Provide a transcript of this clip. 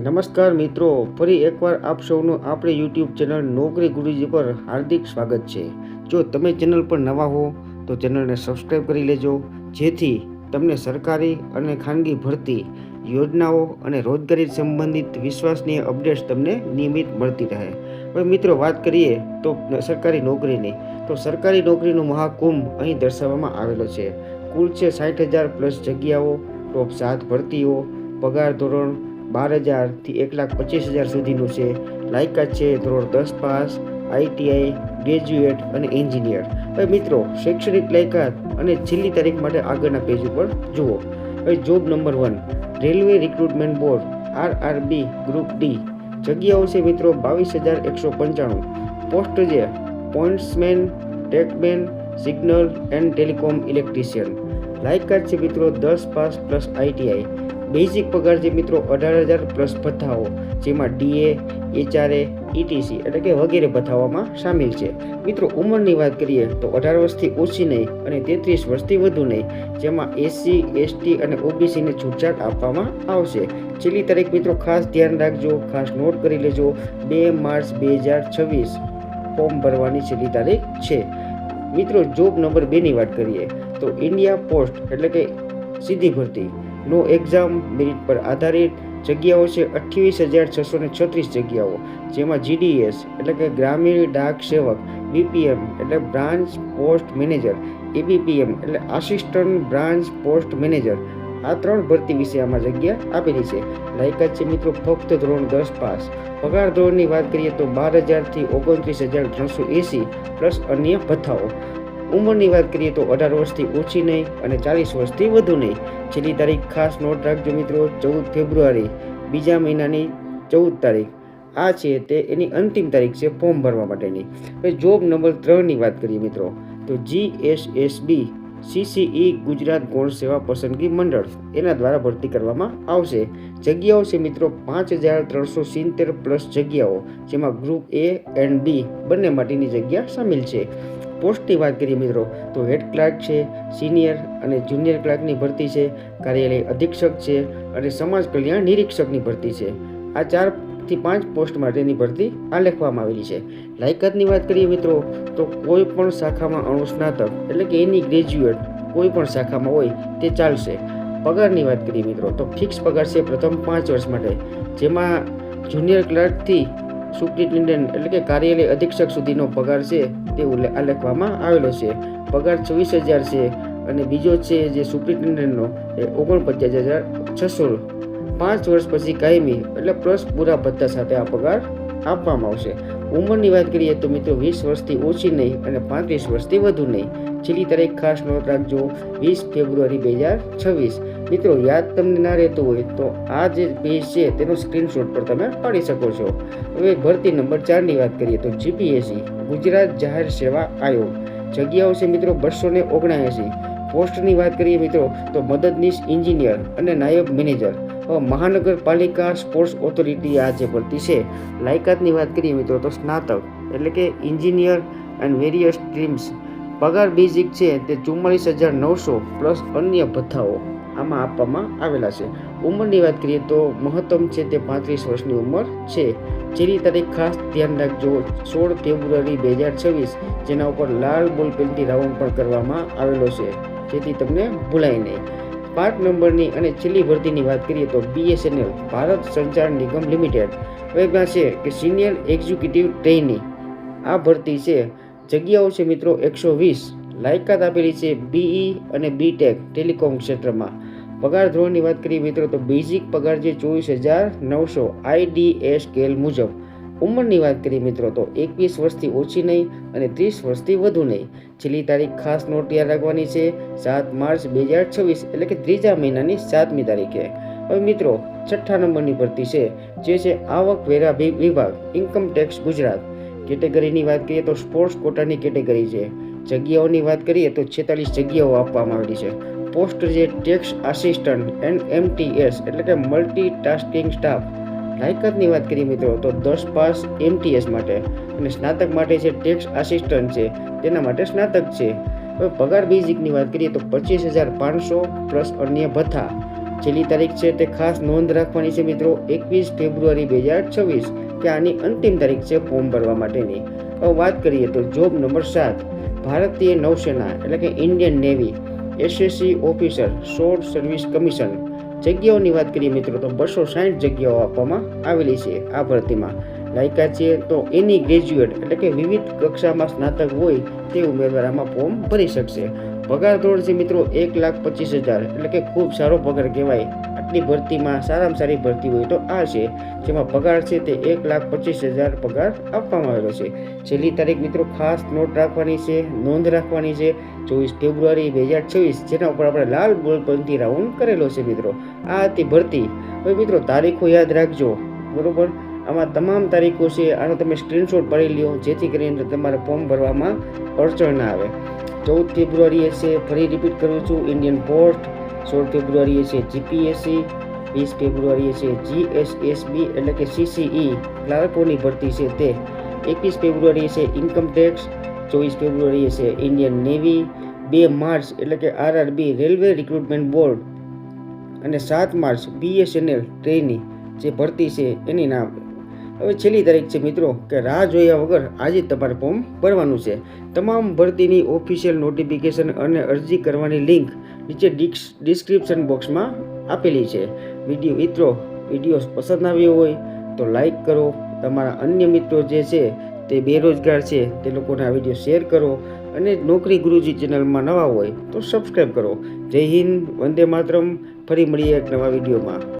નમસ્કાર મિત્રો, ફરી એકવાર આપ સૌનું આપણી યુટ્યુબ ચેનલ નોકરી ગુરુજી પર હાર્દિક સ્વાગત છે. જો તમે ચેનલ પર નવા હો, તો ચેનલને સબસ્ક્રાઈબ કરી લેજો, જેથી તમને સરકારી અને ખાનગી ભરતી યોજનાઓ અને રોજગારી સંબંધિત વિશ્વાસનીય અપડેટ્સ તમને નિયમિત મળતી રહે. હવે મિત્રો, વાત કરીએ તો સરકારી નોકરીની. તો સરકારી નોકરીનો મહાકુંભ અહીં દર્શાવવામાં આવેલો છે. કુલ છે સાઠ હજાર પ્લસ જગ્યાઓ ટોપ સાત ભરતીઓ, પગાર ધોરણ બાર હજારથી એક લાખ પચીસ હજાર સુધીનું છે. લાયકાત છે ધોરણ દસ પાસ આઈટીઆઈ ગ્રેજ્યુએટ અને એન્જિનિયર. હવે મિત્રો, શૈક્ષણિક લાયકાત અને છેલ્લી તારીખ માટે આગળના પેજ ઉપર જુઓ. હવે job number one, railway recruitment board RRB group D. જગ્યાઓ છે મિત્રો, બાવીસ હજાર એકસો પંચાણું. પોસ્ટ છે pointsman trackman, signal and telecom electrician. લાયકાત છે મિત્રો, દસ પાસ પ્લસ આઈટીઆઈ બેઝિક પગાર જે મિત્રો અઢાર હજાર પ્લસ ભથ્થાઓ, જેમાં ડીએ એચઆરએ ઇટીસી એટલે કે વગેરે ભથ્થાઓમાં સામેલ છે. મિત્રો ઉંમરની વાત કરીએ તો અઢાર વર્ષથી ઓછી નહીં અને તેત્રીસ વર્ષથી વધુ નહીં, જેમાં એસસી એસટી અને ઓબીસીને છૂટછાટ આપવામાં આવશે. છેલ્લી તારીખ મિત્રો ખાસ ધ્યાન રાખજો, ખાસ નોટ કરી લેજો. બે માર્ચ બે હજાર છવ્વીસ, ફોર્મ ભરવાની છેલ્લી તારીખ છે. મિત્રો જોબ નંબર બેની વાત કરીએ તો ઇન્ડિયા પોસ્ટ એટલે કે સીધી ભરતી. નો એક્ઝામ મેરિટ પર આધારિત જગ્યાઓ છે અઠ્યાવીસ હજાર છસો ને છત્રીસ જગ્યાઓ, જેમાં જીડીએસ એટલે કે ગ્રામીણ ડાક સેવક બીપીએમ એટલે બ્રાન્ચ પોસ્ટ મેનેજર એબીપીએમ એટલે આસિસ્ટન્ટ બ્રાન્ચ પોસ્ટ મેનેજર આ ત્રણ ભરતી વિશે આમાં જગ્યા આપેલી છે. લાયકાત છે મિત્રો ફક્ત ધોરણ દસ પાસ. પગાર ધોરણની વાત કરીએ તો બાર હજારથી ઓગણત્રીસ હજાર ત્રણસો એંસી, પ્લસ અન્ય ભથ્થાઓ. ઉંમરની વાત કરીએ તો અઢાર વર્ષથી ઓછી નહીં અને ચાલીસ વર્ષથી વધુ નહીં. છેલ્લી તારીખ ખાસ નોટ રાખજો મિત્રો, ચૌદ ફેબ્રુઆરી, બીજા મહિનાની ચૌદ તારીખ. આ છે તે એની અંતિમ તારીખ છે ફોર્મ ભરવા માટેની. હવે જોબ નંબર ત્રણની વાત કરીએ મિત્રો, તો G S S B CCE Gujarat ગૌણ સેવા પસંદગી મંડળ, એના દ્વારા ભરતી કરવામાં આવશે. જગ્યાઓ છે મિત્રો, પાંચ હજાર ત્રણસો સિત્તેર પ્લસ જગ્યાઓ, જેમાં ગ્રુપ એ એન્ડ બી બંને માટેની જગ્યા સામેલ છે. પોસ્ટની વાત કરીએ મિત્રો, તો હેડ ક્લાર્ક છે, સિનિયર અને જુનિયર ક્લાર્કની ભરતી છે, કાર્યાલય અધિક્ષક છે અને સમાજ કલ્યાણ નિરીક્ષકની ભરતી છે. આ ચારથી પાંચ પોસ્ટ માટેની ભરતી આ લખવામાં આવેલી છે. લાયકાતની વાત કરીએ મિત્રો, તો કોઈ પણ શાખામાં અણુસ્નાતક એટલે કે એની ગ્રેજ્યુએટ કોઈ પણ શાખામાં હોય તે ચાલશે. પગારની વાત કરીએ મિત્રો, તો ફિક્સ પગાર છે પ્રથમ પાંચ વર્ષ માટે, જેમાં જુનિયર ક્લાર્કથી સુપ્રિન્ટેન્ડન્ટ એટલે કે કાર્યાલય અધિક્ષક સુધીનો પગાર છે તે આલેખવામાં આવેલો છે. પગાર છવ્વીસ હજાર છે અને બીજો છે જે સુપ્રિન્ટેન્ડન્ટનો એ ઓગણપચાસ હજાર છસો પાંચ વર્ષ પછી કાયમી એટલે પ્લસ પૂરા ભત્તા સાથે આ પગાર આપવામાં આવશે. ઉંમરની વાત કરીએ તો મિત્રો વીસ વર્ષથી ઓછી નહીં અને પાંત્રીસ વર્ષથી વધુ નહીં. છેલ્લી તારીખ ખાસ નોંધ રાખજો. વીસ ફેબ્રુઆરી બે હજાર છવ્વીસ. મિત્રો, યાદ તમને ના રહેતું હોય તો આ જે પેજ છે, તેનો સ્ક્રીનશોટ પર તમે પાડી શકો છો. હવે ભરતી નંબર ચારની વાત કરીએ તો જીપીએસસી ગુજરાત જાહેર સેવા આયોગ. જગ્યાઓ છે મિત્રો બસો ને ઓગણએંસી પોસ્ટની વાત કરીએ મિત્રો, તો મદદનીશ એન્જિનિયર અને નાયબ મેનેજર મહાનગરપાલિકા સ્પોર્ટ્સ ઓથોરિટી આ જે ભરતી છે, લાયકાતની વાત કરીએ મિત્રો તો સ્નાતક, એટલે કે એન્જિનિયર એન્ડ વેરિયસ સ્ટ્રીમ્સ પગાર બેઝિક છે તે ચુમ્માલીસ હજાર નવસો પ્લસ અન્ય ભથ્થાઓ. આમાં આપવામાં આવેલા છે. ઉંમરની વાત કરીએ તો મહત્તમ છે તે પાંત્રીસ વર્ષની ઉંમર છે. જેની તારીખ ખાસ ધ્યાન રાખજો. સોળ ફેબ્રુઆરી બે હજાર છવ્વીસ, જેના ઉપર લાલ બોલપેનથી રાઉન્ડ પણ કરવામાં આવેલો છે. જેથી તમને ભૂલાય નહીં. પાંચ નંબરની અને છેલ્લી ભરતીની વાત કરીએ તો બીએસએનએલ, ભારત સંચાર નિગમ લિમિટેડ. એમાં છે કે સિનિયર એક્ઝિક્યુટિવ ટ્રેની આ ભરતી છે. જગ્યાઓ છે મિત્રો એકસો વીસ. લાયકાત આપેલી છે બીઈ અને બીટેક ટેલિકોમ ક્ષેત્રમાં. પગાર ધોરણની વાત કરીએ મિત્રો, તો બેઝિક પગાર જે ચોવીસ હજાર નવસો આઈડીએ સ્કેલ મુજબ ઉંમરની વાત કરીએ મિત્રો, તો એકવીસ વર્ષથી ઓછી નહીં અને ત્રીસ વર્ષથી વધુ નહીં. છેલ્લી તારીખ ખાસ નોટ યાદ રાખવાની છે, સાત માર્ચ બે હજાર છવ્વીસ, એટલે કે ત્રીજા મહિનાની સાતમી તારીખે. હવે મિત્રો, છઠ્ઠા નંબરની ભરતી છે, જે છે આવક વેરા વિભાગ ઇન્કમ ટેક્સ ગુજરાત. કેટેગરીની વાત કરીએ તો સ્પોર્ટ્સ કોટાની કેટેગરી છે. જગ્યાઓની વાત કરીએ તો છેતાલીસ જગ્યાઓ આપવામાં આવેલી છે. પોસ્ટ જે ટેક્સ આસિસ્ટન્ટ એન્ડ એમટીએસ એટલે કે મલ્ટી ટાસ્કિંગ સ્ટાફ લાયકાતની વાત કરીએ મિત્રો, તો દસ પાસ એમટીએસ માટે. અને સ્નાતક માટે જે ટેક્સ આસિસ્ટન્ટ છે, તેના માટે સ્નાતક છે. હવે પગાર બેઝિકની વાત કરીએ તો પચીસ હજાર પાંચસો પ્લસ અન્ય ભથ્થા. છેલ્લી તારીખ છે તે ખાસ નોંધ રાખવાની છે મિત્રો, એકવીસ ફેબ્રુઆરી બે હજાર છવ્વીસ, કે આની અંતિમ તારીખ છે ફોર્મ ભરવા માટેની. હવે વાત કરીએ તો જોબ નંબર સાત, ભારતીય નૌસેના, એટલે કે ઇન્ડિયન નેવી. એસએસસી ઓફિસર, સોળ સર્વિસ કમિશન. જગ્યાઓની વાત કરીએ મિત્રો, તો બસો સાઠ જગ્યાઓ આપવામાં આવેલી છે આ ભરતીમાં. લાયકાત છે તો એની ગ્રેજ્યુએટ એટલે કે વિવિધ કક્ષામાં સ્નાતક હોય તે ઉમેદવાર આમાં ફોર્મ ભરી શકશે. પગાર ધોરણ છે મિત્રો, એક લાખ પચીસ હજાર, એટલે કે ખૂબ સારો પગાર કહેવાય. આટલી ભરતીમાં સારામાં સારી ભરતી હોય તો આ છે, જેમાં પગાર છે તે એક લાખ પચીસ હજાર પગાર આપવામાં આવેલો છે. છેલ્લી તારીખ મિત્રો ખાસ નોટ રાખવાની છે, નોંધ રાખવાની છે. ચોવીસ ફેબ્રુઆરી બે હજાર છવ્વીસ, જેના ઉપર આપણે લાલ બોલ પંથી રાઉન્ડ કરેલો છે મિત્રો. આ હતી ભરતી. હવે મિત્રો તારીખો યાદ રાખજો, બરાબર? આમાં તમામ તારીખો છે, આનો તમે સ્ક્રીનશોટ પાડી લ્યો, જેથી કરીને તમારે ફોર્મ ભરવામાં અડચણ ના આવે. ચૌદ ફેબ્રુઆરીએ છે, ફરી રિપીટ કરું છું ઇન્ડિયન પોસ્ટ સોળ ફેબ્રુઆરીએ છે જીપીએસસી વીસ ફેબ્રુઆરીએ છે જીએસએસબી એટલે કે સીસીઈ ક્લાર્કોની ભરતી છે તે. એકવીસ ફેબ્રુઆરીએ છે ઇન્કમ ટેક્સ ચોવીસ ફેબ્રુઆરીએ છે ઇન્ડિયન નેવી બે માર્ચ એટલે કે આરઆરબી રેલવે રિક્રુટમેન્ટ બોર્ડ અને સાત માર્ચ બીએસએનએલ ટ્રેની જે ભરતી છે એની નામ. હવે છેલ્લી તારીખ છે મિત્રો કે રાહ જોયા વગર આજે તમારે ફોર્મ ભરવાનું છે. તમામ ભરતીની ઓફિશિયલ નોટિફિકેશન અને અરજી કરવાની લિંક નીચે ડિસ્ક્રિપ્શન બોક્સમાં આપેલી છે. વીડિયો મિત્રો, વીડિયો પસંદ આવ્યો હોય તો લાઈક કરો. તમારા અન્ય મિત્રો જે છે તે બેરોજગાર છે તે લોકોને આ વીડિયો શેર કરો અને નોકરી ગુરુજી ચેનલમાં નવા હોય તો સબસ્ક્રાઈબ કરો. જય હિન્દ, વંદે માતરમ. ફરી મળીએ એક નવા વિડીયોમાં.